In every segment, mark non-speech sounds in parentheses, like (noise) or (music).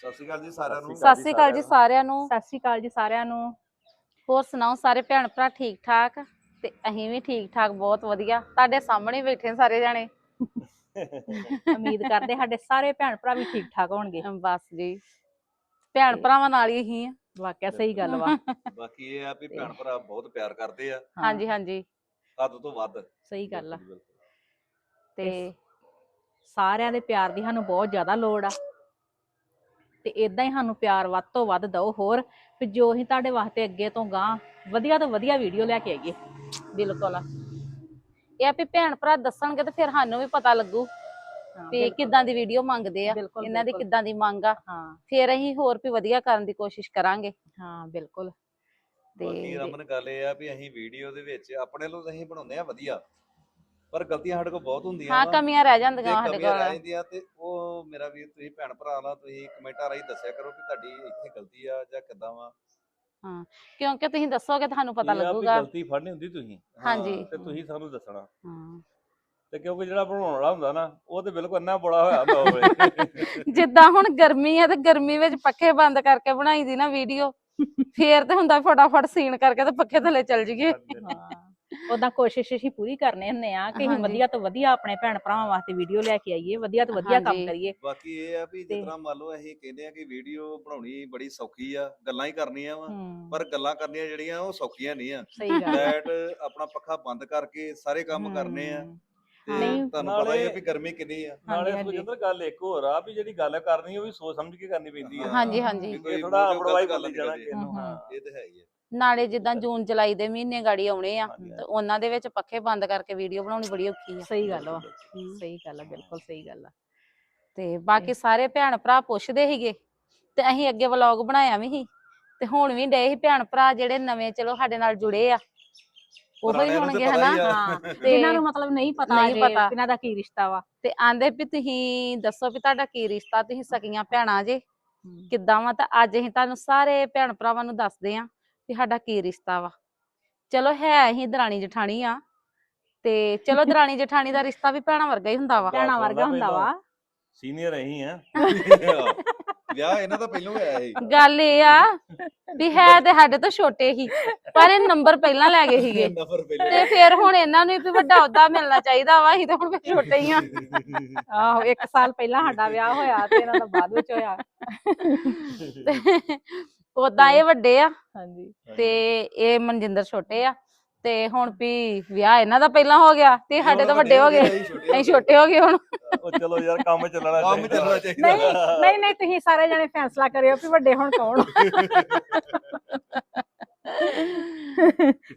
ਸਤਿ ਸ਼੍ਰੀ ਅਕਾਲ ਜੀ ਸਾਰਿਆਂ ਨੂੰ। ਸਤਿ ਸ਼੍ਰੀ ਅਕਾਲ ਜੀ ਸਾਰਿਆਂ ਨੂੰ। ਸਤਿ ਸ਼੍ਰੀ ਅਕਾਲ ਜੀ ਸਾਰਿਆਂ ਨੂੰ। ਹੋਰ ਸੁਣਾਓ ਸਾਰੇ ਭੈਣ ਭਰਾ ਠੀਕ ਠਾਕ? ਤੇ ਅਸੀਂ ਵੀ ਠੀਕ ਠਾਕ ਬਹੁਤ ਵਧੀਆ। ਤੁਹਾਡੇ ਸਾਹਮਣੇ ਬੈਠੇ ਸਾਰੇ ਜਾਣੇ। (laughs) ਉਮੀਦ ਕਰਦੇ ਸਾਡੇ ਸਾਰੇ ਭੈਣ ਭਰਾ ਵੀ ਠੀਕ ਠਾਕ ਹੋਣਗੇ। ਬਸ ਜੀ। ਭੈਣ ਭਰਾਵਾਂ ਨਾਲ ਹੀ ਅਸੀਂ ਆ। ਵਾਕਿਆ ਸਹੀ ਗੱਲ ਵਾ। (laughs) ਬਾਕੀ ਇਹ ਆ ਵੀ ਭੈਣ ਭਰਾ ਬਹੁਤ ਪਿਆਰ ਕਰਦੇ ਆ। ਹਾਂਜੀ ਹਾਂਜੀ। ਹੱਦ ਤੋਂ ਵੱਧ। ਸਹੀ ਗੱਲ ਆ। ਤੇ ਸਾਰਿਆਂ ਦੇ ਪਿਆਰ ਦੀ ਸਾਨੂੰ ਬਹੁਤ ਜ਼ਿਆਦਾ ਲੋੜ ਆ। ਤੇ ਇਦਾਂ ਹੀ ਸਾਨੂੰ ਪਿਆਰ ਵੱਧ ਤੋਂ ਵੱਧ ਦਿਓ ਹੋਰ। ਵੀ ਜੋ ਅਸੀਂ ਤੁਹਾਡੇ ਵਾਸਤੇ ਅੱਗੇ ਤੋਂ ਗਾਂ ਵਧੀਆ ਤੋਂ ਵਧੀਆ ਵੀਡੀਓ ਲੈ ਕੇ ਆਈਏ। ਬਿਲਕੁਲ। ਇਹ ਆ ਵੀ ਭੈਣ ਭਰਾ ਦੱਸਣਗੇ ਤੇ ਫਿਰ ਸਾਨੂੰ ਵੀ ਪਤਾ ਲੱਗੂ ਵੀ। ਕਿੱਦਾਂ ਦੀ ਵੀਡੀਓ ਮੰਗਦੇ ਆ ਬਿਲਕੁਲ, ਇਹਨਾਂ ਦੀ ਬਿਲਕੁਲ। ਕਿੱਦਾਂ ਦੀ ਮੰਗ ਆ। ਹਾਂ। ਫਿਰ ਅਸੀਂ ਹੋਰ ਵੀ ਵਧੀਆ ਕਰਨ ਦੀ ਕੋਸ਼ਿਸ਼ ਕਰਾਂਗੇ। ਹਾਂ ਬਿਲਕੁਲ। ਬਾਕੀ ਤੇ ਰਮਨ ਗੱਲ ਇਹ ਆ ਵੀ ਅਸੀਂ ਵੀਡੀਓ ਦੇ ਵਿੱਚ ਆਪਣੇ ਵੱਲੋਂ ਤਾਂ ਅਸੀਂ ਬਣਾਉਂਦੇ ਆ ਵਧੀਆ। ਪਰ ਗਲਤੀਆਂ ਸਾਡੇ ਕੋਲ ਬਹੁਤ ਹੁੰਦੀਆਂ ਹਾਂ ਵਾ। ਕਮੀਆਂ ਰਹਿ ਜੇ ਜਾਂਦੀਆਂ ਸਾਡੇ ਕਮੀਆਂ ਰਹਿ ਕੋਲ ਜਾਂਦੀਆਂ ਤੇ ਉਹ ਮੇਰਾ ਵੀਰ ਤੁਸੀਂ ਭੈਣ ਭਰਾ ਨਾਲ ਤੁਸੀਂ ਕਮੈਂਟਾਂ ਰਾਹੀਂ ਦੱਸਿਆ ਕਰੋ ਕਿ ਤੁਹਾਡੀ ਇੱਥੇ ਗਲਤੀ ਆ ਜਾਂ ਕਿੱਦਾਂ ਵਾ। ਕਿਉਂਕਿ ਤੁਸੀਂ ਦੱਸੋਗੇ ਤੁਹਾਨੂੰ ਪਤਾ ਇਹ ਆ ਵੀ ਲੱਗੂਗਾ। ਗਲਤੀ ਫੜਨੀ ਹੁੰਦੀ ਤੁਸੀਂ। ਹਾਂਜੀ। ਤੇ ਤੁਸੀਂ ਸਾਨੂੰ ਦੱਸਣਾ। ਹਾਂ। ਤੇ ਕਿਉਂਕਿ ਜਿਹੜਾ ਬਣਾਉਣ ਵਾਲਾ ਹੁੰਦਾ ਨਾ ਉਹ ਤੇ ਬਿਲਕੁਲ ਇੰਨਾ ਬੜਾ ਹੋਇਆ ਹੁੰਦਾ ਹੋਵੇ। (laughs) ਜਿੱਦਾਂ ਹੁਣ ਗਰਮੀ ਹੈ ਤੇ ਗਰਮੀ ਵਿੱਚ ਪੱਖੇ ਬੰਦ ਕਰਕੇ ਬਣਾਈ ਦੀ ਨਾ ਵੀਡੀਓ ਫੇਰ ਤੇ ਹੁੰਦਾ ਫਟਾਫਟ ਸੀਨ ਕਰਕੇ ਤੇ ਪੱਖੇ ਥੱਲੇ ਚੱਲ ਜਾਈਏ। ਹਾਂ। ਉਦਾਂ ਕੋਸ਼ਿਸ਼ ਅਸੀਂ ਪੂਰੀ ਕਰਨੇ ਹੁੰਨੇ ਆ ਕਿ ਅਸੀਂ ਹਾਂਜੀ। ਵਧੀਆ ਤੋਂ ਵਧੀਆ ਆਪਣੇ ਭੈਣ ਭਰਾਵਾਂ ਵਾਸਤੇ ਵੀਡੀਓ ਲੈ ਕੇ ਆਈਏ ਵਧੀਆ ਤੋਂ ਵਧੀਆ ਕੰਮ ਹਾਂਜੀ। ਕਰੀਏ ਬਾਕੀ ਇਹ ਆ ਵੀ ਤੇ- ਜਿਸ ਤਰ੍ਹਾਂ ਮੰਨ ਲਓ ਅਸੀਂ ਕਹਿੰਦੇ ਆ ਕਿ ਵੀਡੀਓ ਬਣਾਉਣੀ ਬੜੀ ਸੌਖੀ ਆ ਗੱਲਾਂ ਹੀ ਕਰਨੀਆਂ ਵਾ ਹੂੰ, ਪਰ ਗੱਲਾਂ ਕਰਨੀਆਂ ਜਿਹੜੀਆਂ ਉਹ ਸੌਖੀਆਂ ਨਹੀਂ ਆ ਸਹੀ ਗੱਲ ਆ। ਲਾਈਟ ਆਪਣਾ ਪੱਖਾ ਬੰਦ ਕਰਕੇ ਸਾਰੇ ਕੰਮ ਕਰਨੇ ਆ ਹੂੰ, ਤੇ ਨਹੀਂ, ਤੁਹਾਨੂੰ ਪਤਾ ਹੀ ਆ ਨਾਲੇ- ਵੀ ਗਰਮੀ ਕਿੰਨੀ ਆ ਨਾਲੇ ਹਾਂਜੀ। ਸੁਜਿੰਦਰ ਗੱਲ ਇੱਕ ਹੋਰ ਆ ਵੀ ਜਿਹੜੀ ਗੱਲ ਕਰਨੀ ਉਹ ਵੀ ਸੋਚ ਸਮਝ ਕੇ ਕਰਨੀ ਪੈਂਦੀ ਆ ਹਾਂਜੀ, ਹਾਂਜੀ। ਵੀ ਕੋਈ ਥੋੜਾ ਮੂੰਹ ਚੋਂ ਅਪੜਵਾਈ ਗਲਤ ਗੱਲ ਬੋਲੀ ਨਹੀਂ ਜਾਣਾ ਕਰਨੀ। ਕਿਸੇ ਨੂੰ ਹਾਂ ਇਹ ਤੇ ਹੈ ਹੀ ਆ ਨਾਲੇ ਜਿੱਦਾਂ ਜੂਨ ਜੁਲਾਈ ਦੇ ਮਹੀਨੇ ਗਾੜੀ ਆਉਣੇ ਆ ਤੇ ਉਹਨਾਂ ਦੇ ਵਿੱਚ ਪੱਖੇ ਬੰਦ ਕਰਕੇ ਵੀਡੀਓ ਬਣਾਉਣੀ ਬੜੀ ਔਖੀ ਆ। ਸਹੀ ਗੱਲ ਵਾ ਸਹੀ ਗੱਲ ਆ ਬਿਲਕੁਲ ਸਹੀ ਗੱਲ ਆ। ਤੇ ਬਾਕੀ ਸਾਰੇ ਭੈਣ ਭਰਾ ਪੁੱਛਦੇ ਸੀਗੇ ਤੇ ਅਸੀਂ ਅੱਗੇ ਵਲੌਗ ਬਣਾਇਆ ਵੀ ਸੀ ਤੇ ਹੁਣ ਵੀ ਡਏ ਸੀ ਭੈਣ ਭਰਾ ਜਿਹੜੇ ਨਵੇਂ ਚਲੋ ਸਾਡੇ ਨਾਲ ਜੁੜੇ ਆ। ਉਹ ਹੀ ਹੋਣਗੇ ਹਨਾ? ਹੀ ਤੇ ਜਿਨ੍ਹਾਂ ਨੂੰ ਮਤਲਬ ਨਹੀਂ ਪਤਾ ਨਹੀਂ ਪਤਾ। ਇਹਨਾਂ ਦਾ ਕੀ ਰਿਸ਼ਤਾ ਵਾ। ਤੇ ਆਂਦੇ ਵੀ ਤੁਸੀਂ ਦੱਸੋ ਵੀ ਤੁਹਾਡਾ ਕੀ ਰਿਸ਼ਤਾ ਤੁਸੀਂ ਸਕੀਆਂ ਭੈਣਾਂ ਜੇ। ਕਿੱਦਾਂ ਵਾ? ਤਾਂ ਅੱਜ ਅਸੀਂ ਤੁਹਾਨੂੰ ਸਾਰੇ ਭੈਣ ਭਰਾਵਾਂ ਨੂੰ ਦੱਸਦੇ ਆਂ ਵੀ ਸਾਡਾ ਕੀ ਰਿਸ਼ਤਾ ਵਾ। ਚਲੋ ਹੈ ਅਸੀਂ ਦਰਾਣੀ ਜਠਾਣੀ ਆ ਤੇ ਚਲੋ ਦਰਾਣੀ ਜਠਾਣੀ ਦਾ ਰਿਸ਼ਤਾ ਵੀ ਭੈਣਾਂ ਵਰਗਾ ਹੀ ਹੁੰਦਾ ਵਾ। ਭੈਣਾਂ ਵਰਗਾ ਹੁੰਦਾ ਵਾ। ਸੀਨੀਅਰ ਰਹੀ ਆ। (laughs) ਵਿਆਹ ਇਹਨਾਂ ਦਾ ਪਹਿਲਾਂ ਹੋਇਆ ਸੀ। ਗੱਲ ਇਹ ਆ ਵੀ ਹੈ ਤੇ ਸਾਡੇ ਤੋਂ ਛੋਟੇ ਹੀ ਪਰ ਇਹ ਨੰਬਰ ਪਹਿਲਾਂ ਲੈ ਗਏ ਸੀਗੇ। (laughs) ਤੇ ਫਿਰ ਹੁਣ ਇਹਨਾਂ ਨੂੰ ਵੀ ਵੱਡਾ ਅਹੁਦਾ ਮਿਲਣਾ ਚਾਹੀਦਾ ਵਾ ਅਸੀਂ ਤਾਂ ਹੁਣ ਛੋਟੇ ਹੀ ਆ। (laughs) ਆਹੋ ਇੱਕ ਸਾਲ ਪਹਿਲਾਂ ਸਾਡਾ ਵਿਆਹ ਹੋਇਆ ਤੇ ਇਹਨਾਂ ਦਾ ਬਾਅਦ ਵਿੱਚ ਹੋਇਆ। ਉਦਾਂ ਇਹ ਵੱਡੇ ਆ। ਹਾਂਜੀ। ਤੇ ਇਹ ਮਨਜਿੰਦਰ ਛੋਟੇ ਆ। ਤੇ ਹੁਣ ਵੀ ਵਿਆਹ ਇਹਨਾਂ ਦਾ ਪਹਿਲਾਂ ਹੋ ਗਿਆ ਤੇ ਸਾਡੇ ਤੋਂ ਵੱਡੇ ਹੋ ਗਏ। ਅਸੀਂ ਛੋਟੇ ਹੋ ਗਏ ਹੁਣ। ਉਹ ਚਲੋ ਯਾਰ ਕੰਮ ਚੱਲਣਾ ਕੰਮ ਚਾਹੀਦਾ। ਚੱਲਣਾ ਚਾਹੀਦਾ। ਨਹੀਂ ਨਹੀਂ ਨਹੀਂ ਤੁਸੀਂ ਸਾਰੇ ਜਣੇ ਫੈਸਲਾ ਕਰਿਓ ਵੀ ਵੱਡੇ ਹੁਣ ਕੌਣ।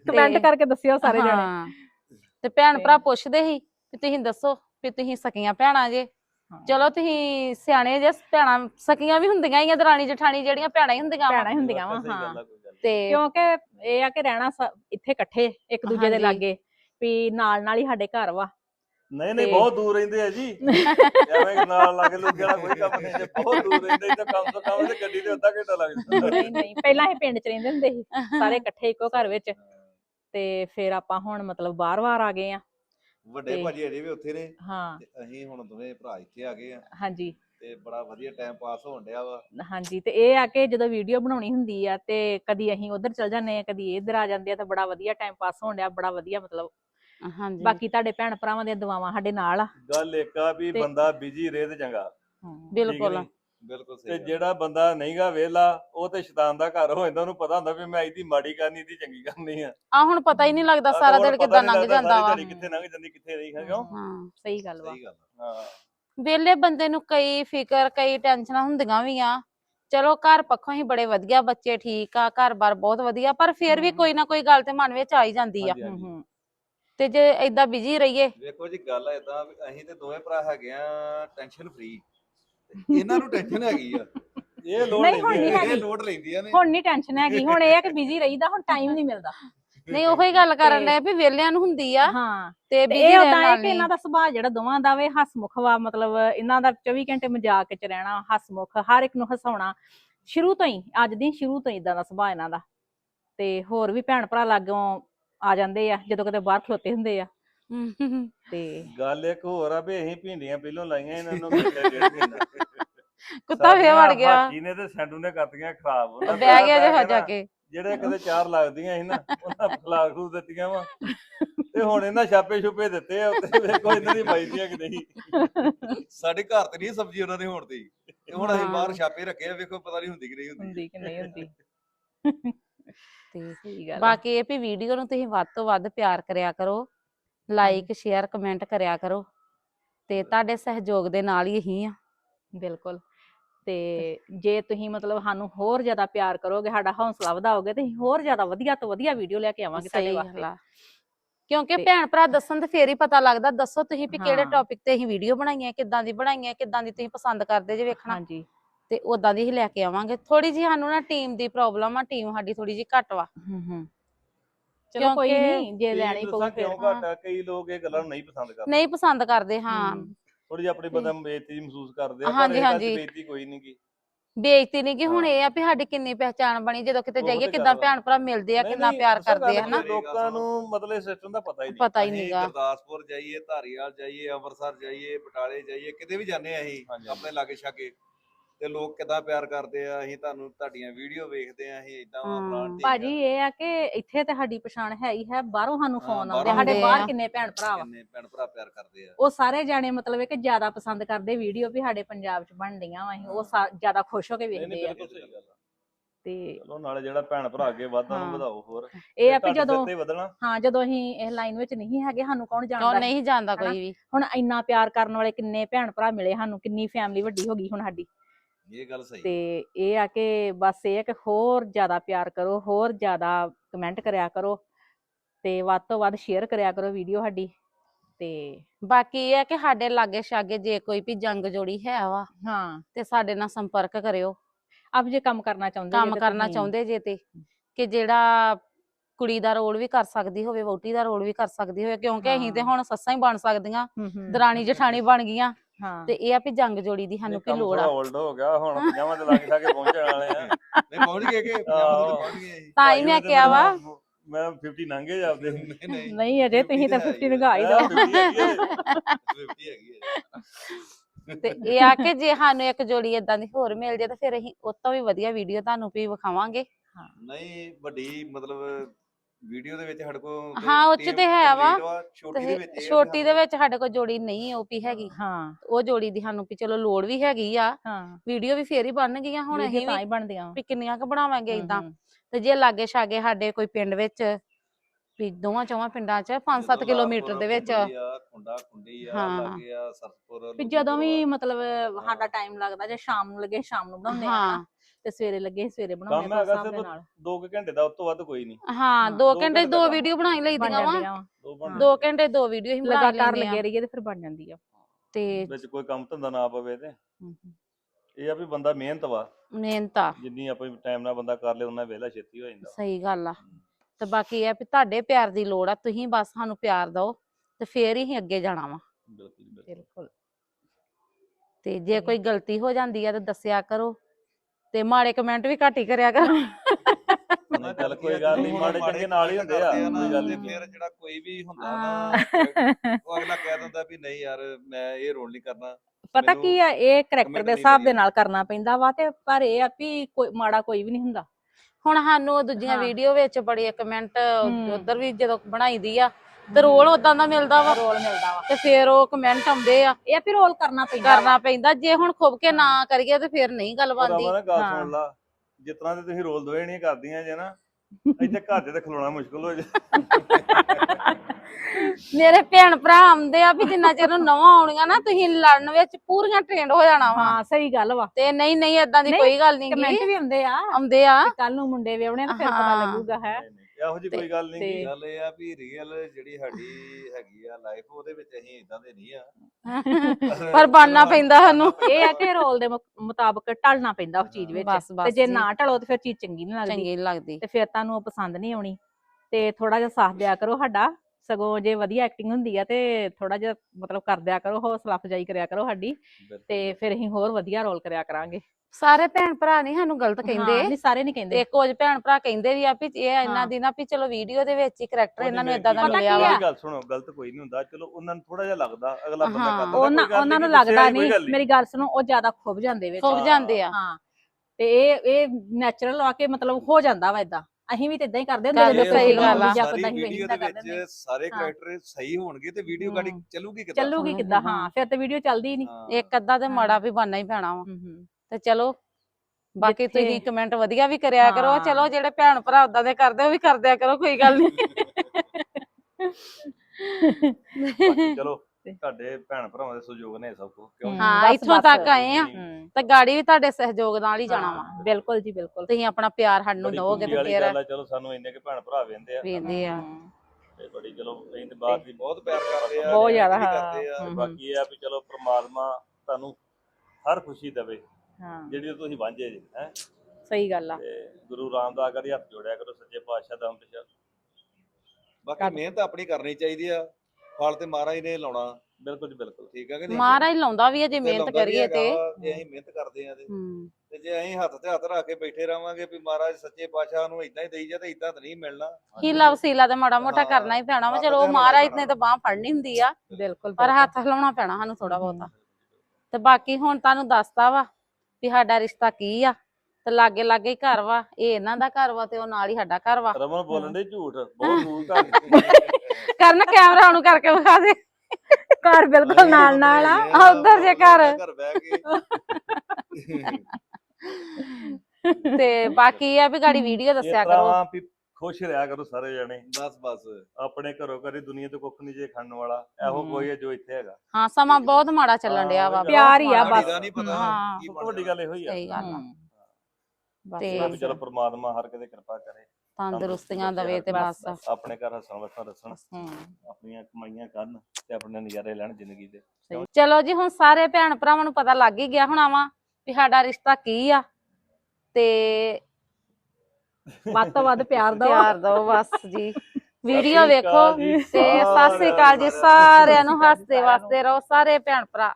ਕਮੈਂਟ ਤੇ- ਕਰਕੇ ਦੱਸਿਓ ਸਾਰੇ ਜਣੇ। ਹਾਂ। ਤੇ ਭੈਣ ਭਰਾ ਪੁੱਛਦੇ ਸੀ ਵੀ ਤੁਸੀਂ ਦੱਸੋ ਵੀ ਤੁਸੀਂ ਸਕੀਆਂ ਭੈਣਾਂ ਜੇ। ਚਲੋ ਤੁਸੀਂ ਸਿਆਣੇ ਜੇ ਭੈਣਾਂ ਸਕੀਆਂ ਵੀ ਹੁੰਦੀਆਂ ਹੀ ਆ ਦਰਾਣੀ ਜਠਾਣੀ ਜਿਹੜੀਆਂ ਭੈਣਾਂ ਹੀ ਹੁੰਦੀਆਂ ਵਾ। ਭੈਣਾਂ ਹੀ ਹੁੰਦੀਆਂ ਵਾ ਹਾਂ। ਤੇ ਕਿਉਂਕਿ ਇਹ ਆ ਕਿ ਰਹਿਣਾ ਸ- ਇੱਥੇ ਇਕੱਠੇ ਇੱਕ ਦੂਜੇ ਦੇ ਹਾਂਜੀ। ਲਾਗੇ ਵੀ ਨਾਲ ਨਾਲ ਹੀ ਸਾਡੇ ਘਰ ਵਾ। ਨਹੀਂ ਨਹੀਂ ਤੇ- ਬਹੁਤ ਦੂਰ ਰਹਿੰਦੇ ਆ ਜੀ। (laughs) ਐਵੇਂ ਨਾਲ ਲੱਗ ਲੁੱਗ ਵਾਲਾ ਕੋਈ ਕੰਮ ਨਹੀਂ ਜੇ ਬਹੁਤ ਦੂਰ ਰਹਿੰਦੇ ਤਾਂ ਕੰਮ ਤੋਂ ਕੰਮ ਤੇ ਗੱਡੀ ਤੇ ਅੱਧਾ ਘੰਟਾ ਲੱਗ ਜਾਂਦਾ। ਨਹੀਂ ਨਹੀਂ ਪਹਿਲਾਂ ਅਸੀਂ ਪਿੰਡ ਚ ਰਹਿੰਦੇ ਹੁੰਦੇ ਸੀ ਸਾਰੇ ਇਕੱਠੇ ਇੱਕੋ ਘਰ ਵਿੱਚ। ਤੇ ਫਿਰ ਆਪਾਂ ਹੁਣ ਮਤਲਬ ਬਾਰ-ਬਾਰ ਆ ਗਏ ਆ। ਵੱਡੇ ਤੇ- ਭਾਜੀ ਅਜੇ ਵੀ ਉੱਥੇ ਨੇ ਹਾਂ। ਤੇ ਅਸੀਂ ਹੁਣ ਦੋਵੇਂ ਭਰਾ ਇੱਥੇ ਆ ਗਏ ਆ। ਹਾਂਜੀ। ਤੇ ਬੜਾ ਵਧੀਆ ਟਾਈਮ ਪਾਸ ਹੋਣ ਡਿਆ ਵਾ। ਹਾਂਜੀ ਤੇ ਇਹ ਆ ਕਿ ਜਦੋਂ ਵੀਡੀਓ ਬਣਾਉਣੀ ਹੁੰਦੀ ਆ ਤੇ ਕਦੀ ਅਸੀਂ ਉਧਰ ਚਲ ਜਾਂਦੇ ਆ ਕਦੀ ਇੱਧਰ ਆ ਜਾਂਦੇ ਆ ਤਾਂ ਬੜਾ ਵਧੀਆ ਟਾਈਮ ਪਾਸ ਹੋਣ ਡਿਆ ਬੜਾ ਵਧੀਆ ਮਤਲਬ। ਹਾਂਜੀ। ਬਾਕੀ ਤੁਹਾਡੇ ਭੈਣ ਭਰਾਵਾਂ ਦੀਆਂ ਦੁਆਵਾਂ ਸਾਡੇ ਨਾਲ ਆ। ਗੱਲ ਇੱਕ ਆ ਵੀ ਤੇ- ਬੰਦਾ ਬਿਜ਼ੀ ਰਹੇ ਤੇ ਚੰਗਾ। ਠੀਕ ਬਿਲਕੁਲ। ਨੀ? ਬਿਲਕੁਲ ਸਹੀ ਤੇ ਗੱਲ। ਜਿਹੜਾ ਬੰਦਾ ਨਹੀਂਗਾ ਵੇਲਾ ਉਹ ਤੇ ਸ਼ੈਤਾਨ ਦਾ ਘਰ ਹੋ ਜਾਂਦਾ ਉਹਨੂੰ ਪਤਾ ਹੁੰਦਾ ਵੀ ਮੈਂ ਇਹਦੀ ਮਾੜੀ ਕਰਨੀ ਇਹਦੀ ਚੰਗੀ ਕਰਨੀ ਆ। ਆ ਹੁਣ ਪਤਾ ਹੀ ਨਹੀਂ ਲੱਗਦਾ ਆਹ ਸਾਰਾ ਹੁਣ ਦਿਨ ਪਤਾ ਕਿੱਦਾਂ ਨੀ ਲੰਘ ਲੱਗਦਾ ਜਾਂਦਾ ਵਾ। ਸਾਰੀ ਦਿਹਾੜੀ ਕਿੱਥੇ ਲੰਘ ਜਾਂਦੀ ਕਿੱਥੇ ਨਹੀਂ ਹੈ ਕਿਉਂ ਹਾਂ ਸਹੀ ਗੱਲ ਵਾ। ਸਹੀ ਗੱਲ ਆ। ਹਾਂ। ਵਿਹਲੇ ਬੰਦੇ ਨੂੰ ਕਈ ਫਿਕਰ ਕਈ ਟੈਨਸ਼ਨਾਂ ਹੁੰਦੀਆਂ ਵੀ ਆ। ਚਲੋ ਘਰ ਪੱਖੋਂ ਹੀ ਬੜੇ ਵਧੀਆ ਬੱਚੇ ਠੀਕ ਆ ਘਰ-ਬਾਰ ਬਹੁਤ ਵਧੀਆ ਪਰ ਫਿਰ ਵੀ ਹਮ। ਕੋਈ ਨਾ ਕੋਈ ਗੱਲ ਤੇ ਮਨ ਵਿੱਚ ਆ ਹੀ ਜਾਂਦੀ ਆ। ਹਾਂਜੀ, ਹੂੰ ਹਾਂਜੀ। ਹੂੰ ਤੇ ਜੇ ਏਦਾਂ ਬਿਜ਼ੀ ਰਹੀਏ। ਵੇਖੋ ਜੀ ਗੱਲ ਏਦਾਂ ਵੀ ਅਸੀਂ ਤੇ ਦੋਵੇਂ ਭਰਾ ਹੈਗੇ ਆ ਟੈਨਸ਼ਨ ਫ੍ਰੀ ਇਹਨਾਂ ਨੂੰ ਟੈਨਸ਼ਨ ਹੈਗੀ ਆ। ਇਹ ਲੋੜ ਨਹੀਂ, ਹੁਣ ਨਹੀਂ ਨਹੀਂ ਹੈ। ਹੈਗੀ। ਇਹ ਲੋਡ ਲੈਂਦੀਆਂ ਨੇ। ਹੁਣ ਨਹੀਂ ਟੈਨਸ਼ਨ ਹੈਗੀ। ਹੁਣ ਇਹ ਆ ਕਿ ਬਿਜ਼ੀ ਰਹੀਦਾ ਹੁਣ ਟਾਈਮ ਨਹੀਂ ਮਿਲਦਾ। ਨਹੀਂ ਉਹੀ ਗੱਲ ਕਰਨ ਡਏ ਵੀ ਵਿਹਲਿਆਂ ਨੂੰ ਹੁੰਦੀ ਆ। ਹਾਂ। ਤੇ ਤੇ ਬਿਜ਼ੀ ਇਹ ਰਹਿਣ ਉਦਾਂ ਹੈ ਕਿ ਇਹਨਾਂ ਦਾ ਸੁਭਾਅ ਜਿਹੜਾ ਦੋਵਾਂ ਦਾ ਵੇ ਹਸਮੁਖ ਵਾ ਮਤਲਬ ਇਹਨਾਂ ਦਾ 24 ਘੰਟੇ ਮਜ਼ਾਕ ਚ ਰਹਿਣਾ ਹਸਮੁਖ ਹਰ ਇੱਕ ਨੂੰ ਹਸਾਉਣਾ। ਸ਼ੁਰੂ ਤੋਂ ਹੀ ਅੱਜ ਦੀ ਸ਼ੁਰੂ ਤੋਂ ਹੀ ਇਦਾਂ ਦਾ ਸੁਭਾਅ ਇਹਨਾਂ ਦਾ। ਤੇ ਹੋਰ ਵੀ ਭੈਣ ਭਰਾ ਲਾਗੋਂ ਆ ਜਾਂਦੇ ਆ ਜਦੋਂ ਕਿਤੇ ਬਾਹਰ ਖਲੋਤੇ ਹੁੰਦੇ ਆ। ਤੇ ਗੱਲ ਇੱਕ ਹੋਰ ਆ ਵੀ ਅਸੀਂ ਭਿੰਡੀਆਂ ਪਹਿਲੋਂ ਲਾਈਆਂ ਇਹਨਾਂ ਨੂੰ ਮਹੀਨਾ ਡੇਢ ਮਹੀਨਾ ਕੁੱਤਾ ਫੇਰ ਵੜ ਗਿਆ। ਨੇ ਤੇ ਸੈਂਡੂ ਨੇ ਕਰਤੀਆਂ ਖਰਾਬ। ਉਹਨਾਂ ਬਹਿ ਗਿਆ ਜੇ ਜਾ ਕੇ। ਜਿਹੜੇ ਕਦੇ ਚਾਰ ਲੱਗਦੀਆਂ ਸੀ ਨਾ ਉਹਨਾਂ ਫਲਾਕ ਖੂ ਦਿੱਤੀਆਂ ਵਾ। ਤੇ ਹੁਣ ਇਹਨਾਂ ਛਾਪੇ ਛੁਪੇ ਦਿੱਤੇ ਆ ਉੱਤੇ ਵੇਖੋ ਇਹਨਾਂ ਦੀ ਬਾਈਦੀਆਂ ਕਿ ਨਹੀਂ। ਸਾਡੇ ਘਰ ਤੇ ਨਹੀਂ ਸਬਜ਼ੀ ਉਹਨਾਂ ਦੇ ਹੋਣ ਦੀ। ਤੇ ਹੁਣ ਅਸੀਂ ਬਾਹਰ। ਛਾਪੇ ਰੱਖੇ ਆ ਵੇਖੋ ਪਤਾ ਨਹੀਂ ਹੁੰਦੀ ਕਿ ਨਹੀਂ ਹੁੰਦੀ। ਹੁੰਦੀ ਕਿ ਨਹੀਂ ਹੁੰਦੀ। ਤੇ ਸਹੀ ਗੱਲ ਆ। ਬਾਕੀ ਇਹ ਵੀ ਵੀਡੀਓ ਨੂੰ ਤੁਸੀਂ ਵੱਧ ਤੋਂ ਵੱਧ ਪਿਆਰ ਕਰਿਆ ਕਰੋ ਲਾਈਕ ਸ਼ੇਅਰ ਕਮੈਂਟ ਕਰਿਆ ਕਰੋ। ਤੇ ਤੁਹਾਡੇ ਸਹਿਯੋਗ ਦੇ ਨਾਲ ਹੀ ਅਸੀਂ ਆ। ਬਿਲਕੁਲ। ਤੇ ਜੇ ਤੁਸੀਂ ਮਤਲਬ ਸਾਨੂੰ ਹੋਰ ਜ਼ਿਆਦਾ ਪਿਆਰ ਕਰੋਗੇ ਸਾਡਾ ਹੌਸਲਾ ਵਧਾਓਗੇ ਤੇ ਅਸੀਂ ਹੋਰ ਜ਼ਿਆਦਾ ਵਧੀਆ ਤੋਂ ਵਧੀਆ ਵੀਡੀਓ ਲੈ ਕੇ ਆਵਾਂਗੇ ਤੁਹਾਡੇ ਸਹੀ ਵਾਸਤੇ। ਗੱਲ ਆ। ਕਿਉਂਕਿ ਤੇ- ਭੈਣ ਭਰਾ ਦੱਸਣ ਤੇ ਫੇਰ ਹੀ ਪਤਾ ਲੱਗਦਾ ਦੱਸੋ ਤੁਸੀਂ ਵੀ ਕਿਹੜੇ ਹਾਂ। ਟੌਪਿਕ ਤੇ ਅਸੀਂ ਵੀਡੀਓ ਬਣਾਈਆਂ ਕਿੱਦਾਂ ਦੀ ਬਣਾਈਆਂ ਕਿੱਦਾਂ ਦੀ ਤੁਸੀਂ ਪਸੰਦ ਕਰਦੇ ਜੇ ਵੇਖਣਾ। ਹਾਂਜੀ। ਤੇ ਉਦਾਂ ਦੀ ਹੀ ਲੈ ਕੇ ਆਵਾਂਗੇ। ਥੋੜੀ ਜੀ ਸਾਨੂੰ ਨਾ ਟੀਮ ਦੀ ਪ੍ਰੋਬਲਮ ਆ ਟੀਮ ਸਾਡੀ ਥੋੜੀ ਜੀ ਘੱਟ ਵਾ। ਹੂੰ ਹੂੰ। ਚਲੋ ਕੋਈ ਕਿਉਂਕਿ ਨਹੀਂ ਜੇ ਲੈਣੀ ਪਊ ਫਿਰ ਕਿਉਂ ਘੱਟ ਕਈ ਲੋਕ ਇਹ ਗੱਲਾਂ ਨੂੰ ਨਹੀਂ ਪਸੰਦ ਕਰਦੇ। ਨਹੀਂ ਪਸੰਦ ਕਰਦੇ ਹਾਂ। ਹਮ, ਥੋੜੀ ਜਿਹੀ ਆਪਣੀ ਬੰਦਾ ਬੇਇੱਜ਼ਤੀ ਮਹਿਸੂਸ ਕਰਦੇ ਆ ਪਰ ਹਾਂਜੀ, ਇਹ ਗੱਲ 'ਚ ਹਾਂਜੀ। ਬੇਇੱਜ਼ਤੀ ਕੋਈ ਨਹੀਂ ਗੀ ਬੇਇੱਜ਼ਤੀ ਨਹੀਂ ਕਿ ਹੁਣ ਹਾਂ। ਇਹ ਆ ਵੀ ਸਾਡੀ ਕਿੰਨੀ ਪਹਿਚਾਣ ਬਣੀ ਜਦੋਂ ਕਿਤੇ ਉਹ ਜਾਈਏ ਤੇ ਕਿੱਦਾਂ ਗੱਲ ਆ। ਭੈਣ ਭਰਾ ਮਿਲਦੇ ਆ ਨਹੀਂ, ਕਿੰਨਾ ਨਹੀਂ, ਪਿਆਰ ਕਰਦੇ ਆ ਗੱਲ ਹਨਾ ਲੋਕਾਂ ਨੂੰ ਮਤਲਬ ਸਿਸਟਮ ਦਾ ਪਤਾ ਹੀ ਨਹੀਂ ਪਤਾ ਹੀ ਅਸੀਂ ਨਹੀਂਗਾ ਗੁਰਦਾਸਪੁਰ ਜਾਈਏ ਧਾਰੀਵਾਲ ਜਾਈਏ ਅੰਮ੍ਰਿਤਸਰ ਜਾਈਏ ਬਟਾਲੇ ਜਾਈਏ ਕਿਤੇ ਵੀ ਜਾਂਦੇ ਆ ਅਸੀਂ ਹਾਂਜੀ। ਆਪਣੇ ਲਾਗੇ ਛਾਗੇ ਤੇ ਲੋਕ ਕਿਦਾਂ ਪਿਆਰ ਕਰਦੇ ਆ ਅਸੀਂ ਤੁਹਾਨੂੰ ਤੁਹਾਡੀਆਂ ਵੀਡੀਓ ਵੇਖਦੇ ਆ ਅਸੀਂ ਇਦਾਂ ਹਾਂ। ਫਲਾਣ ਭਾਜੀ ਇਹ ਆ ਕਿ ਇੱਥੇ ਤੇ ਸਾਡੀ ਪਛਾਣ ਹੈ ਹੀ ਹੈ ਬਾਹਰੋਂ ਸਾਨੂੰ ਫੋਨ ਆਉਂਦੇ ਬਾਹਰੋਂ ਸਾਡੇ ਆਉਂਦੇ ਬਾਹਰ ਆ। ਕਿੰਨੇ ਭੈਣ ਭਰਾ ਵਾ। ਕਿੰਨੇ ਭੈਣ ਭਰਾ ਪਿਆਰ ਕਰਦੇ ਆ। ਉਹ ਸਾਰੇ ਜਾਣੇ ਮਤਲਬ ਹੈ ਕਿ ਜ਼ਿਆਦਾ ਪਸੰਦ ਕਰਦੇ ਵੀਡੀਓ ਵੀ ਸਾਡੇ ਪੰਜਾਬ 'ਚ ਬਣ ਰਹੀਆਂ ਵਾ ਅਸੀਂ ਉਹ ਸਾ- ਜ਼ਿਆਦਾ ਖੁਸ਼ ਹੋ ਕੇ ਨਹੀਂ ਨਹੀਂ ਵੇਖਦੇ ਆ। ਬਿਲਕੁਲ ਸਹੀ ਗੱਲ ਆ। ਤੇ ਚਲੋ ਨਾਲੇ ਜਿਹੜਾ ਭੈਣ ਭਰਾ ਅੱਗੇ ਵਧਦਾ ਹਾਂ। ਨੂੰ ਵਧਾਓ ਹੋਰ। ਇਹ ਆ ਵੀ ਜਦੋਂ ਤੇ ਹੀ ਵਧਣਾ। ਹਾਂ ਜਦੋਂ ਅਸੀਂ ਇਹ ਲਾਈਨ ਵਿੱਚ ਨਹੀਂ ਹੈਗੇ ਸਾਨੂੰ ਕੌਣ ਜਾਣਦਾ ਨਹੀਂ ਜਾਂਦਾ ਹਨਾ? ਕੋਈ ਵੀ। ਹੁਣ ਇੰਨਾ ਪਿਆਰ ਕਰਨ ਵਾਲੇ ਕਿੰਨੇ ਭੈਣ ਭਰਾ ਮਿਲੇ ਸਾਨੂੰ ਕਿੰਨੀ ਫੈਮਿਲੀ ਵੱਡੀ ਹੋ ਗਈ ਹੁਣ ਸਾਡੀ। ਇਹ ਗੱਲ ਸਹੀ ਤੇ ਇਹ ਆ ਕਿ ਬਸ ਇਹ ਆ ਕਿ ਹੋਰ ਜ਼ਿਆਦਾ ਪਿਆਰ ਕਰੋ ਹੋਰ ਜ਼ਿਆਦਾ ਕਮੈਂਟ ਕਰਿਆ ਕਰੋ ਤੇ ਵੱਧ ਤੋਂ ਵੱਧ ਸ਼ੇਅਰ ਕਰਿਆ ਕਰੋ ਵੀਡੀਓ ਸਾਡੀ ਤੇ ਬਾਕੀ ਇਹ ਆ ਕਿ ਸਾਡੇ ਲਾਗੇ ਛਾਗੇ ਜੇ ਕੋਈ ਵੀ ਜੰਗ ਜੋੜੀ ਹੈ ਵਾ ਹਾਂ ਤੇ ਸਾਡੇ ਨਾਲ ਸੰਪਰਕ ਕਰਿਓ ਆਪ ਜੇ ਕੰਮ ਕਰਨਾ ਚਾਹੁੰਦੇ ਕੰਮ ਤੇ ਕਰਨਾ ਤੁਸੀਂ- ਚਾਹੁੰਦੇ ਜੇ ਤੇ ਕਿ ਜਿਹੜਾ ਕੁੜੀ ਦਾ ਰੋਲ ਵੀ ਕਰ ਸਕਦੀ ਹੋਵੇ ਵਹੁਟੀ ਦਾ ਰੋਲ ਵੀ ਕਰ ਸਕਦੀ ਹੋਵੇ ਕਿਉਂਕਿ ਅਸੀਂ ਤੇ ਹਾਂ। ਹੁਣ ਸੱਸਾਂ ਹੀ ਬਣ ਸਕਦੀਆਂ ਹੂੰ, ਹੂੰ। ਦਰਾਣੀ ਜਠਾਣੀ ਬਣ ਗਈਆਂ ਹਾਂ। ਤੇ ਇਹ ਆ ਵੀ ਜੰਗ ਜੋੜੀ ਦੀ ਸਾਨੂੰ ਕੀ ਲੋੜ ਆ। 올ਡ ਹੋ ਗਿਆ ਹੁਣ ਪੰਜਾਵਾਂ ਦੇ ਲਾਗੇ ਛਾਗੇ ਪਹੁੰਚਣ ਵਾਲੇ ਆ। ਨਹੀਂ ਪਹੁੰਚ ਗਏ ਕਿ ਤੇ ਪਹੁੰਚ ਗਏ। ਅਸੀਂ ਤਾਂ ਹੀ ਮੈਂ ਕਿਹਾ ਵਾ। ਮੈਂ- ਮੈਂ 50 ਲੰਘੇ ਜਾਂਦੇ ਨਹੀਂ ਨਹੀਂ ਨਹੀਂ ਅਜੇ ਤੁਸੀਂ ਤਾਂ 50 ਲਗਾ ਹੀ ਆ, ਦੋ 50 ਹੈਗੀ ਆ। 50 ਹੈਗੀ ਹੈ ਤੇ ਇਹ ਆ ਕਿ ਜੇ ਸਾਨੂੰ ਇੱਕ ਜੋੜੀ ਇਦਾਂ ਦੀ ਹੋਰ ਮਿਲ ਜੇ ਤਾਂ ਫਿਰ ਅਸੀਂ ਉਹ ਤੋਂ ਵੀ ਵਧੀਆ ਵੀਡੀਓ ਤੁਹਾਨੂੰ ਵੀ ਵਿਖਾਵਾਂਗੇ। ਨਹੀਂ ਵੱਡੀ ਮਤਲਬ ਵੀਡੀਓ ਦੇ ਵਿੱਚ ਸਾਡੇ ਕੋਲ ਹਾਂ, ਉਹ 'ਚ ਤੇ ਹੈ ਵਾ। ਛੋਟੀ ਦੇ ਵਿੱਚ ਵੀ ਛੋਟੀ ਦੇ ਸਾਡੇ ਕੋਲ ਜੋੜੀ ਨਹੀਂ ਓਪੀ ਹੈਗੀ। ਹਾਂ। ਉਹ ਜੋੜੀ ਦੀ ਸਾਨੂੰ ਵੀ ਚਲੋ ਲੋੜ ਵੀ ਹੈਗੀ ਆ। ਹਾਂ। ਵੀਡੀਓ ਵੀ ਫੇਰ ਹੀ ਬਣ ਗਈਆਂ ਹੁਣ ਅਸੀਂ ਤਾਂ ਵੀ ਹੀ ਬਣਦੀਆਂ। ਵਾਂ। ਵੀ ਕਿੰਨੀਆਂ ਕੁ ਬਣਾਵਾਂਗੇ ਇਦਾਂ। ਤੇ ਜੇ ਲਾਗੇ ਛਾਗੇ ਸਾਡੇ ਕੋਈ ਪਿੰਡ ਵਿੱਚ ਵੀ ਦੋਵਾਂ ਚੋਵਾਂ ਪਿੰਡਾਂ 'ਚ 5-7 ਜਦੋਂ ਕਿਲੋਮੀਟਰ ਦੇ ਵਿੱਚ ਖੁੰਡੀ ਖੁੰਡਾ ਖੁੰਡੀ ਆ ਹਾਂ। ਲਾਗੇ ਆ ਸਰਸਪੁਰ ਵੀ ਜਦੋਂ ਵੀ ਮਤਲਬ ਸਾਡਾ ਟਾਈਮ ਲੱਗਦਾ ਜੇ ਸ਼ਾਮ ਨੂੰ ਲੱਗੇ ਸ਼ਾਮ ਨੂੰ ਬਣਾਉਂਦੇ ਆ ਤੇ ਸਵੇਰੇ ਲੱਗੇ ਸਵੇਰੇ ਕੰਮ ਬਣਾਉਂਦੇ ਆ ਹੈਗਾ ਸਿਰਫ ਨਾਲ। 2 ਘੰਟੇ ਦਾ ਉਸ ਤੋਂ ਵੱਧ ਕੋਈ ਨਹੀਂ। ਹਾਂ ਹਾਂ, 2 ਦੋ ਘੰਟੇ ਦੋ ਵੀਡੀਓ ਬਣਾਈ ਬਣ ਲਈਦੀਆਂ ਵਾ ਜਾਂਦੀਆਂ ਵਾ। ਦੋ ਬਣ 2 ਘੰਟੇ ਦੋ ਵੀਡੀਓ ਹੀ ਬਣਾ ਲਗਾਤਾਰ ਲੱਗੇ ਰਹੀਏ ਤੇ ਫਿਰ ਬਣ ਜਾਂਦੀ ਆ। ਤੇ ਵਿੱਚ ਕੋਈ ਕੰਮ ਧੰਦਾ ਨਾ ਪਵੇ ਤੇ। ਇਹ ਆ ਵੀ ਬੰਦਾ ਮਿਹਨਤ ਵਾ। ਮਿਹਨਤ ਆ। ਜਿੰਨੀ ਆਪਣੀ ਟਾਈਮ ਨਾਲ ਬੰਦਾ ਕਰ ਲੇ ਉਹਨਾਂ ਵਿਹਲਾ ਛੇਤੀ ਹੋ ਜਾਂਦਾ। ਸਹੀ ਗੱਲ ਆ। ਤੇ ਬਾਕੀ ਇਹ ਆ ਵੀ ਤੁਹਾਡੇ ਪਿਆਰ ਦੀ ਲੋੜ ਆ ਤੁਸੀਂ ਬਸ ਸਾਨੂੰ ਪਿਆਰ ਦਿਓ ਤੇ ਫੇਰ ਹੀ ਅੱਗੇ ਜਾਣਾ ਵਾ। ਬਿਲਕੁਲ। ਬਿਲਕੁਲ। ਤੇ ਜੇ ਕੋਈ ਗਲਤੀ ਹੋ ਜਾਂਦੀ ਆ ਤਾਂ ਦੱਸਿਆ ਕਰੋ। ਤੇ ਮਾੜੇ ਕਮੈਂਟ ਵੀ ਘੱਟ ਹੀ ਕਰਿਆ ਕਰੋ ਨਹੀਂ ਚੱਲ ਕੋਈ ਗੱਲ ਨਹੀਂ ਮਾੜੇ ਚੰਗੇ ਨਾਲ ਹੀ ਹੁੰਦੇ ਆ ਕਰਦੇ ਨਾ, ਕੋਈ ਗੱਲ ਤੇ ਨਹੀਂ ਫਿਰ ਜਿਹੜਾ ਕੋਈ ਵੀ ਹੁੰਦਾ ਹਾਂ। ਨਾ ਉਹ ਅਗਲਾ ਕਹਿ ਦਿੰਦਾ ਵੀ ਨਹੀਂ ਯਾਰ ਮੈਂ ਇਹ ਰੋਲ ਨਹੀਂ ਕਰਨਾ ਪਤਾ ਕੀ ਆ ਇਹ ਕਰੈਕਟਰ comment ਦੇ ਨਹੀਂ ਹਿਸਾਬ ਦੇ। ਨਾਲ ਕਰਨਾ ਪੈਂਦਾ ਵਾ ਤੇ ਪਰ ਇਹ ਆ ਵੀ ਕੋਈ ਮਾੜਾ ਕੋਈ ਵੀ ਨਹੀਂ ਹੁੰਦਾ ਹੁਣ ਸਾਨੂੰ ਦੂਜੀਆਂ ਹਾਂ। ਵੀਡੀਓ ਵਿੱਚ ਬੜੀ ਕਮੈਂਟ। ਉਧਰ ਵੀ ਜਦੋਂ ਬਣਾਈਦੀ ਆ ਤੇ ਰੋਲ ਉਦਾਂ ਦਾ ਮਿਲਦਾ ਵਾ। ਰੋਲ ਮਿਲਦਾ ਵਾ। ਤੇ ਫੇਰ ਉਹ ਕਮੈਂਟ ਆਉਂਦੇ ਆ। ਇਹ ਵੀ ਰੋਲ ਕਰਨਾ ਪੈਂਦਾ ਕਰਨਾ ਪੈਂਦਾ। ਜੇ ਹੁਣ ਖੁੱਬ ਕੇ ਨਾ ਕਰੀਏ ਤੇ ਫੇਰ ਨਹੀਂ ਗੱਲ ਬਣਦੀ। ਗੱਲ। ਸੁਣ ਲਾ। ਜਿਤਨਾ ਤੇ ਤੁਸੀਂ ਰੋਲ ਦੋਏ ਨਹੀਂ ਕਰਦੀਆਂ ਜੇ ਨਾ ਇੱਥੇ ਘਰ ਦੇ ਤੇ ਖਲੋਣਾ ਮੁਸ਼ਕਲ ਹੋ ਜਾ। ਮੇਰੇ ਭੈਣ ਭਰਾ ਆਉਂਦੇ ਆ ਵੀ ਜਿੰਨਾ ਚਿਰ ਨੂੰ ਨਵਾਂ ਆਉਣੀਆਂ ਨਾ ਤੁਸੀਂ ਲੜਨ ਵਿੱਚ ਪੂਰੀਆਂ ਟ੍ਰੇਨਡ ਹੋ ਜਾਣਾ ਵਾ। ਹਾਂ ਸਹੀ ਗੱਲ ਵਾ। ਤੇ ਨਹੀਂ ਨਹੀਂ ਏਦਾਂ ਦੀ ਕੋਈ ਗੱਲ ਨਹੀਂ ਕਮੈਂਟ ਵੀ ਹੁੰਦੇ ਆ। ਆਉਂਦੇ ਆ। ਕੱਲ ਨੂੰ ਮੁੰਡੇ ਵਿਆਹਣੇ ਤਾਂ ਫਿਰ ਪਤਾ। ਲੱਗੂਗਾ ਹੈ। ਇਹੋ ਜੀ ਕੋਈ ਗੱਲ ਨਹੀਂ ਤੇ-। ਗੱਲ ਇਹ ਆ ਵੀ ਰੀਅਲ ਜਿਹੜੀ ਸਾਡੀ ਹੈਗੀ ਆ ਲਾਈਫ ਉਹਦੇ ਵਿੱਚ ਅਸੀਂ ਇਦਾਂ ਦੇ ਨਹੀਂ ਆ। (laughs) ਪਰ ਬਣਨਾ ਪੈਂਦਾ ਸਾਨੂੰ। ਇਹ ਆ ਕਿ ਰੋਲ ਦੇ ਮੁਕ- ਮੁਤਾਬਕ ਢਲਣਾ ਪੈਂਦਾ ਉਸ ਚੀਜ਼ ਵਿੱਚ। ਬਸ ਤੇ ਬਸ ਜੇ ਜੀ, ਨਾ ਢਲੋ ਤੇ ਫਿਰ ਚੀਜ਼ ਚੰਗੀ ਨਹੀਂ ਲੱਗਦੀ। ਚੰਗੀ ਨੀ ਲੱਗਦੀ। ਤੇ ਫਿਰ ਤੁਹਾਨੂੰ ਉਹ ਪਸੰਦ ਨਹੀਂ ਆਉਣੀ। ਤੇ ਥੋੜਾ ਜਿਹਾ ਸਾਥ ਦਿਆ ਕਰੋ ਸਾਡਾ। ਸਗੋਂ ਜੇ ਵਧੀਆ ਐਕਟਿੰਗ ਹੁੰਦੀ ਆ ਤੇ ਥੋੜਾ ਜਿਹਾ ਮਤਲਬ ਕਰ ਦਿਆ ਕਰੋ ਹੌਸਲਾ ਅਫਜਾਈ ਕਰਿਆ ਕਰੋ ਸਾਡੀ। ਬਿਲਕੁਲ। ਤੇ ਫਿਰ ਅਸੀਂ ਹੋਰ ਵਧੀਆ ਰੋਲ ਕਰਿਆ ਕਰਾਂਗੇ। ਸਾਰੇ ਭੈਣ ਭਰਾ ਨਹੀਂ ਸਾਨੂੰ ਗਲਤ ਕਹਿੰਦੇ। ਨਹੀਂ ਸਾਰੇ ਨਹੀਂ ਕਹਿੰਦੇ। ਤੇ ਕੁਝ ਭੈਣ ਭਰਾ ਕਹਿੰਦੇ ਵੀ ਆ ਵੀ ਇਹ। ਇਹਨਾਂ ਦੀ ਨਾ ਵੀ ਚਲੋ ਵੀਡੀਓ ਦੇ ਵਿੱਚ ਹੀ ਕਰੈਕਟਰ ਇਹਨਾਂ ਨੂੰ ਇਦਾਂ ਦਾ ਪਤਾ ਮਿਲਿਆ ਕੀ ਵਾ ਗੱਲ ਸੁਣੋ ਗਲਤ ਕੋਈ ਨਹੀਂ ਹੁੰਦਾ। ਚਲੋ ਉਹਨਾਂ ਨੂੰ ਥੋੜਾ ਜਿਹਾ ਲੱਗਦਾ ਅਗਲਾ ਬੰਦਾ ਕਰ ਲੈਂਦਾ ਉਹਨਾਂ ਕੋਈ ਗੱਲ ਉਹਨਾਂ ਨੂੰ ਨਹੀਂ, ਲੱਗਦਾ ਨਹੀਂ। ਮੇਰੀ ਗੱਲ ਸੁਣੋ ਉਹ ਜ਼ਿਆਦਾ ਖੁੱਭ ਜਾਂਦੇ ਵਿੱਚ। ਖੁੱਭ ਜਾਂਦੇ ਆ। ਹਾਂ ਤੇ ਇਹ ਇਹ ਨੈਚੁਰਲ ਆ ਕੇ ਮਤਲਬ ਹੋ ਜਾਂਦਾ ਵਾ ਇਦਾਂ ਅਸੀਂ ਵੀ ਤੇ ਇਦਾਂ ਹੀ ਕਰਦੇ ਹੁੰਦੇ ਜਦੋਂ ਸਹੀ ਕੋਈ ਗੱਲ ਆ। ਜਾਂ ਪਤਾ ਹੀ ਵੀਡੀਓ ਦੇ ਕਰਦੇ ਹੁੰਦੇ ਵਿੱਚ ਸਾਰੇ। ਕੈਰੈਕਟਰ ਸਹੀ ਹੋਣਗੇ ਤੇ ਵੀਡੀਓ ਗਾੜੀ। ਚੱਲੂਗੀ ਕਿੱਦਾਂ? ਚੱਲੂਗੀ ਕਿੱਦਾਂ? ਹਾਂ ਫਿਰ ਤੇ ਵੀਡੀਓ ਚੱਲਦੀ ਹੀ। ਨਹੀਂ। ਇੱਕ ਅੱਧਾ ਤੇ। ਮਾੜਾ ਵੀ ਬਣਨਾ ਹੀ ਪੈਣਾ ਵਾ। ਤੇ ਚਲੋ ਬਾਕੀ ਜਿੱਥੇ- ਤੁਸੀਂ ਕਮੈਂਟ ਵਧੀਆ ਵੀ ਕਰਿਆ ਕਰੋ। ਹਾਂ। ਚਲੋ ਜਿਹੜੇ ਭੈਣ ਭਰਾ ਉਦਾਂ ਦੇ ਕਰਦੇ ਉਹ ਵੀ ਕਰਦਿਆ ਕਰੋ ਕੋਈ ਗੱਲ ਨਹੀਂ। ਬਾਕੀ ਚਲੋ ਤੁਹਾਡੇ ਭੈਣ ਭਰਾਵਾਂ ਦੇ ਸਹਿਯੋਗ ਨੇ ਸਭ ਕੁਝ ਕਿਉਂ ਹਾਂ ਬਸ, ਇੱਥੋਂ ਬਸ। ਤੱਕ ਆਏ ਆ। ਹਮ। ਤੇ ਗਾੜੀ ਵੀ ਤੁਹਾਡੇ ਸਹਿਯੋਗ ਨਾਲ ਹੀ ਜਾਣਾ ਵਾ। ਹਾਂ, ਬਿਲਕੁਲ ਜੀ ਬਿਲਕੁਲ। ਤੁਸੀਂ ਆਪਣਾ ਪਿਆਰ ਸਾਨੂੰ ਬੜੀ ਦਿਓਗੇ ਖੁਸ਼ੀ ਤੇ ਵਾਲੀ ਫੇਰ ਗੱਲ ਆ ਚਲੋ ਸਾਨੂੰ ਇੰਨੇ ਕੇ ਭੈਣ ਭਰਾ ਵੇਂਦੇ ਆ। ਵੇਂਦੇ ਆ। ਹਮ। ਤੇ ਬੜੀ ਚਲੋ ਅਸੀਂ ਤੇ ਬਾਤ ਦੀ ਬਹੁਤ ਪਿਆਰ ਕਰਦੇ ਆ ਬਹੁਤ ਜ਼ਿਆਦਾ, ਹਾਂ। ਬਾਕੀ ਇਹ ਆ ਵੀ ਚਲੋ ਪ੍ਰਮਾਤਮਾ ਤੁਹਾਨੂੰ ਹਰ ਖੁਸ਼ੀ ਦੇਵੇ। ਹਾਂ। ਜਿਹੜੀ ਤੁਸੀਂ ਵਾਂਝੇ ਜੀ ਹੈ? ਸਹੀ ਗੱਲ ਆ। ਤੇ ਗੁਰੂ ਰਾਮਦਾਸ ਕਰੀ ਹੱਥ ਜੋੜਿਆ ਕਰੋ ਸੱਚੇ ਪਾਤਸ਼ਾਹ ਦਾ ਹਮੇਸ਼ਾ ਬਾਕੀ ਮਿਹਨਤ ਆਪਣੀ ਕਰਨੀ ਚਾਹੀਦੀ ਆ। ਫਲ ਤੇ ਮਹਾਰਾਜ ਨੇ ਲਾਉਣਾ। ਬਿਲਕੁਲ ਜੀ ਬਿਲਕੁਲ। ਠੀਕ ਆ ਕਿ ਨਹੀਂ? ਮਹਾਰਾਜ ਲਾਉਂਦਾ ਵੀ ਹੈ ਜੇ ਮਿਹਨਤ ਲਾਉਂਦਾ ਵੀ ਕਰੀਏ ਹੈਗਾ ਤੇ। ਵਾ, ਜੇ ਅਸੀਂ ਮਿਹਨਤ ਕਰਦੇ ਆ ਤੇ। ਹੂੰ। ਤੇ ਜੇ ਅਸੀਂ ਹੱਥ ਤੇ ਹੱਥ ਰੱਖ ਕੇ ਬੈਠੇ ਰਵਾਂਗੇ ਵੀ ਮਹਾਰਾਜ ਸੱਚੇ ਪਾਤਸ਼ਾਹ ਨੂੰ ਇਦਾਂ ਹੀ ਦੇਈ ਜਾ ਤੇ ਇਦਾਂ ਤਾਂ ਨਹੀਂ ਮਿਲਣਾ। ਹੀਲਾ ਵਸੀਲਾ ਤੇ ਮਾੜਾ ਮੋਟਾ ਹਾਂ, ਕਰਨਾ ਹੀ ਪੈਣਾ ਵਾ ਹੱਥ ਚਲੋ ਤੇ ਉਹ ਮਹਾਰਾਜ ਨੇ ਤਾਂ ਬਾਹ ਫੜਨੀ ਹੁੰਦੀ ਆ। ਬਿਲਕੁਲ ਪਰ। ਹੱਥ ਹਿਲਾਉਣਾ ਪੈਣਾ ਸਾਨੂੰ ਥੋੜਾ ਬਹੁਤਾ। ਤੇ ਬਾਕੀ ਹੁਣ ਤੁਹਾਨੂੰ ਦੱਸਤਾ ਵਾ ਵੀ ਸਾਡਾ ਰਿਸ਼ਤਾ ਕੀ ਆ? ਤੇ ਲਾਗੇ ਲਾਗੇ ਹੀ ਘਰ ਵਾ ਇਹ ਇਹਨਾਂ ਦਾ ਘਰ ਵਾ ਤੇ ਉਹ ਨਾਲ ਹੀ ਸਾਡਾ ਘਰ ਵਾ। ਰਮਨ ਬੋਲਣ ਦੇ ਝੂਠ ਬਹੁਤ ਦੂਰ ਤੱਕ (laughs) ਕਰਨ ਕੈਮਰਾ ਉਹਨੂੰ ਕਰਕੇ ਵਿਖਾ ਦੇ। ਘਰ ਬਿਲਕੁਲ ਨਾਲ ਨਾਲ ਆ ਆ, ਉੱਧਰ ਜੇ ਘਰ। ਘਰ ਬਹਿ ਕੇ। ਤੇ ਬਾਕੀ ਇਹ ਆ ਵੀ ਗਾੜੀ ਵੀਡੀਓ ਦੱਸਿਆ ਕਰੋ। ਵਾ ਵੀ ਖੁਸ਼ ਰਿਹਾ ਕਰੋ ਸਾਰੇ ਜਣੇ। ਬਸ ਬਸ। ਆਪਣੇ ਘਰੋਂ ਘਰੀ ਦੁਨੀਆ ਤੇ ਕੁੱਖ ਨਹੀਂ ਜੇ ਖੜਨ ਵਾਲਾ। ਇਹੋ। ਕੋਈ ਹੈ ਜੋ ਇੱਥੇ ਹੈਗਾ। ਹਾਂ ਸਮਾਂ ਬਹੁਤ ਮਾੜਾ ਚੱਲਣ ਡਿਆ ਵਾ। ਪਿਆਰ ਹੀ ਆ ਬਸ। ਨਹੀਂ ਪਤਾ ਹਾਂ। ਕੀ ਸਭ ਤੋਂ ਵੱਡੀ ਗੱਲ ਇਹੋ ਹੀ ਆ। ਸਹੀ ਗੱਲ ਆ। ਤੇ-। ਚਲੋ ਪ੍ਰਮਾਤਮਾ ਹਰ ਕਿਤੇ ਕਿਰਪਾ ਕਰੇ। ਤੰਦਰੁਸਤੀਆਂ ਦਵੇ ਤੇ ਬਸ, ਆਪਣੇ ਘਰ ਹੱਸਣ ਵਸਣ ਰਸਣ। ਆਪਣੀਆਂ ਕਮਾਈਆਂ ਕਰਨ ਤੇ ਆਪਣੇ ਨਜ਼ਾਰੇ ਲੈਣ ਜ਼ਿੰਦਗੀ ਦੇ। ਚਲੋ ਜੀ ਹੁਣ ਸਾਰੇ ਭੈਣ ਭਰਾਵਾਂ ਨੂੰ ਪਤਾ ਲੱਗ ਹੀ ਗਿਆ ਹੋਣਾ ਵਾ ਵੀ ਸਾਡਾ ਰਿਸ਼ਤਾ ਕੀ ਆ। ਤੇ ਵੱਧ ਤੋਂ ਵੱਧ ਪਿਆਰ ਦਿਓ। ਪਿਆਰ ਦਿਓ ਬਸ ਜੀ। (laughs) ਵੀਡੀਓ ਵੇਖੋ ਤੇ ਸਤਿ ਸ੍ਰੀ ਅਕਾਲ ਜੀ। ਸਾਰਿਆਂ ਨੂੰ। ਸਾਰਿਆਂ ਨੂੰ ਹੱਸਦੇ ਵਸਦੇ ਰਹੋ। ਸਾਰੇ ਭੈਣ ਭਰਾ।